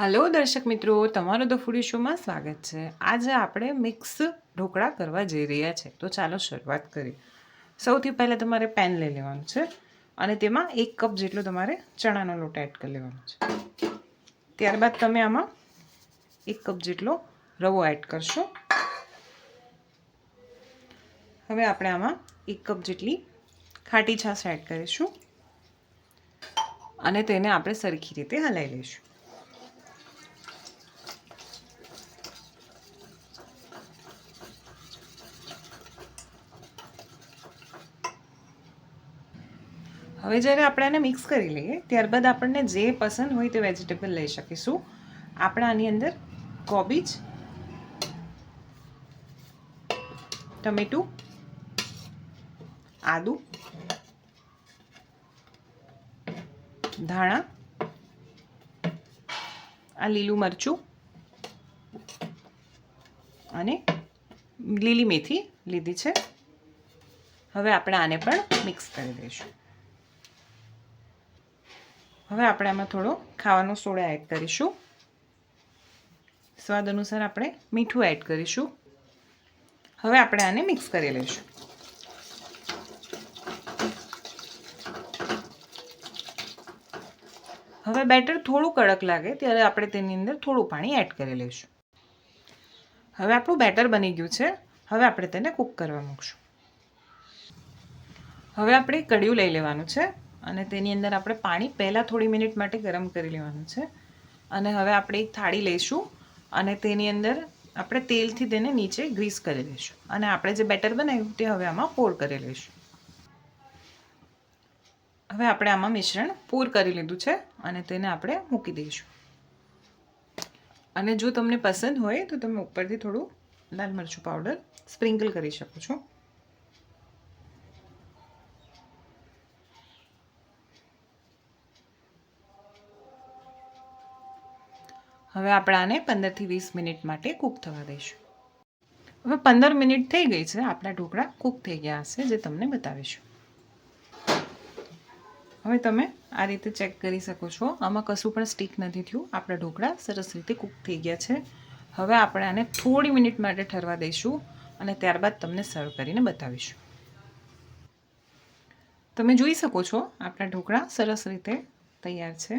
Hello, દર્શક મિત્રો, તમારો ધ ફૂડી શોમાં સ્વાગત છે. આજે આપણે મિક્સ ઢોકળા કરવા જઈ રહ્યા છે. તો ચાલો શરૂઆત કરીએ. સૌથી પહેલાં તમારે પેન લઈ લેવાનું છે અને તેમાં એક કપ જેટલો તમારે ચણાનો લોટ એડ કરી લેવાનો છે. ત્યારબાદ તમે આમાં એક કપ જેટલો રવો એડ કરશો. હવે આપણે આમાં એક કપ જેટલી ખાટી છાશ એડ કરીશું. અને તેને આપણે સરખી રીતે હલાવી લઈશું. હવે જ્યારે આપણે આને મિક્સ કરી લઈએ, ત્યારબાદ આપણને જે પસંદ હોય તે વેજીટેબલ લઈ શકીશું. આપણે આની અંદર કોબીજ ટમેટું આદુ, ધાણા, આ લીલું મરચું અને લીલી મેથી લીધી છે. હવે આપણે આને પણ મિક્સ કરી દઈશું. હવે આપણે આમાં થોડો ખાવાનો સોડા એડ કરીશું. સ્વાદ અનુસાર આપણે મીઠું એડ કરીશું. હવે આપણે આને મિક્સ કરી લઈશું. હવે બેટર થોડું કડક લાગે ત્યારે આપણે તેની અંદર થોડું પાણી એડ કરી લઈશું. હવે આપણું બેટર બની ગયું છે. હવે આપણે તેને કૂક કરવા મૂકશું. હવે આપણે કડિયું લઈ લેવાનું છે. અને તેની અંદર આપણે પાણી પહેલાં થોડી મિનિટ માટે ગરમ કરી લેવાનું છે. અને હવે આપણે એક થાળી લઈશું અને તેની અંદર આપણે તેલથી તેને નીચે ગ્રીસ કરી લઈશું. અને આપણે જે બેટર બનાવ્યું તે હવે આમાં પોર કરી લઈશું. હવે આપણે આમાં મિશ્રણ પૂર કરી લીધું છે અને તેને આપણે મૂકી દઈશું. અને જો તમને પસંદ હોય તો તમે ઉપરથી થોડું લાલ મરચું પાવડર સ્પ્રિંકલ કરી શકો છો. હવે આપણે આને પંદરથી વીસ મિનિટ માટે કૂક થવા દઈશું. હવે પંદર મિનિટ થઈ ગઈ છે. આપણા ઢોકળા કૂક થઈ ગયા હશે, જે તમને બતાવીશું. હવે તમે આ રીતે ચેક કરી શકો છો. આમાં કશું પણ સ્ટીક નથી થયું. આપણા ઢોકળા સરસ રીતે કૂક થઈ ગયા છે. હવે આપણે આને થોડી મિનિટ માટે ઠરવા દઈશું અને ત્યારબાદ તમને સર્વ કરીને બતાવીશું. તમે જોઈ શકો છો, આપણા ઢોકળા સરસ રીતે તૈયાર છે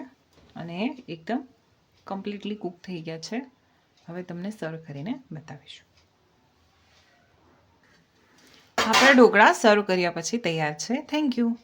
અને એકદમ કમ્પ્લીટલી કૂક થઈ ગયા છે. હવે તમને સર્વ કરીને બતાવીશું. આપણા ઢોકળા સર્વ કર્યા પછી તૈયાર છે. Thank you